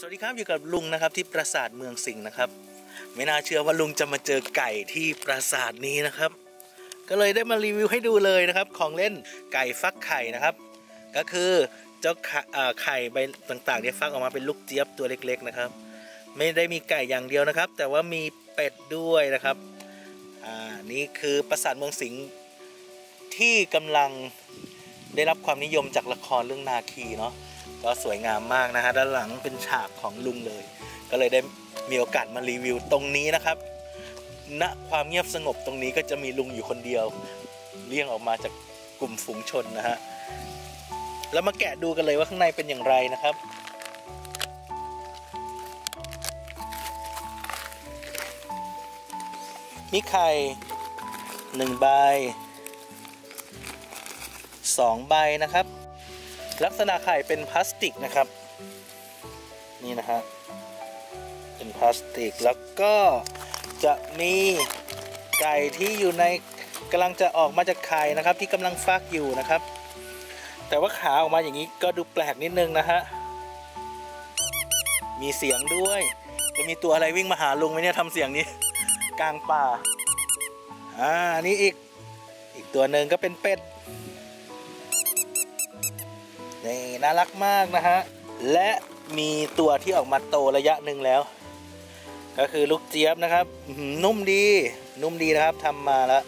สวัสดีครับอยู่กับลุงนะครับที่ปราสาทเมืองสิงห์นะครับ ไม่น่าเชื่อว่าลุงจะมาเจอไก่ที่ปราสาทนี้นะครับ ก็เลยได้มารีวิวให้ดูเลยนะครับ ของเล่นไก่ฟักไข่นะครับ ก็คือเจ้าไข่ใบต่างๆเนี่ยฟักออกมาเป็นลูกเจี๊ยบตัวเล็ก ๆนะครับ ไม่ได้มีไก่อย่างเดียวนะครับ แต่ว่ามีเป็ดด้วยนะครับอ่านี่คือปราสาทเมืองสิงห์ที่กำลังได้รับความนิยมจากละครเรื่องนาคีเนาะ ก็สวยงามมากนะฮะด้านหลังเป็นฉากของลุงเลย ก็เลยได้มีโอกาสมารีวิวตรงนี้นะครับณความเงียบสงบตรงนี้ก็จะมีลุงอยู่คนเดียว เลี่ยงออกมาจากกลุ่มฝูงชนนะฮะแล้วมาแกะดูกันเลยว่าข้างในเป็นอย่างไรนะครับมีไข่หนึ่งใบสองใบนะครับ ลักษณะไข่เป็นพลาสติกนะครับ นี่นะฮะ เป็นพลาสติกแล้วก็จะมีไก่ที่อยู่ในกำลังจะออกมาจากไข่นะครับ ที่กำลังฟักอยู่นะครับ แต่ว่าขาออกมาอย่างนี้ก็ดูแปลกนิดนึงนะฮะ มีเสียงด้วย จะมีตัวอะไรวิ่งมาหาลุงไหมเนี่ยทำเสียงนี้ กลางป่า อ่า นี่อีก อีกตัวหนึ่งก็เป็นเป็ด นี่น่ารักมากนะฮะ และมีตัวที่ออกมาโตระยะหนึ่งแล้ว ก็คือลูกเจี๊ยบนะครับ นุ่มดี นุ่มดีนะครับทำมาแล้ว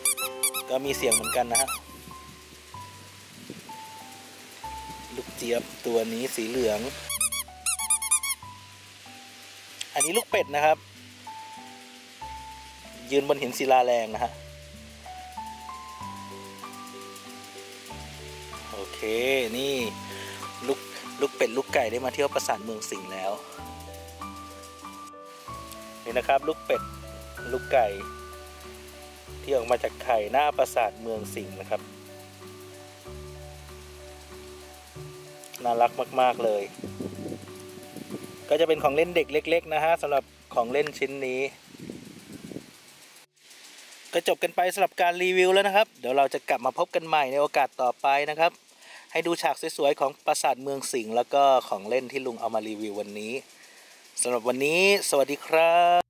ก็มีเสียงเหมือนกันนะฮะ ลูกเจี๊ยบตัวนี้สีเหลือง อันนี้ลูกเป็ดนะครับ ยืนบนหินศิลาแรงนะฮะโอเค นี่ ลูกลูกเป็ดลูกไก่ได้มาเที่ยวปราสาทเมืองสิงห์แล้ว นี่นะครับ ลูกเป็ดลูกไก่ ที่ออกมาจากไข่หน้าปราสาทเมืองสิงห์นะครับน่ารักมาก ๆ เลย ก็จะเป็นของเล่นเด็กเล็ก ๆ นะฮะสำหรับของเล่นชิ้นนี้ก็จบกันไปสำหรับการรีวิวแล้วนะครับ เดี๋ยวเราจะกลับมาพบกันใหม่ในโอกาสต่อไปนะครับ ให้ดูฉากสวยๆของปราสาทเมืองสิงห์แล้วก็ของเล่นที่ลุงเอามารีวิววันนี้สำหรับวันนี้ สวัสดีครับ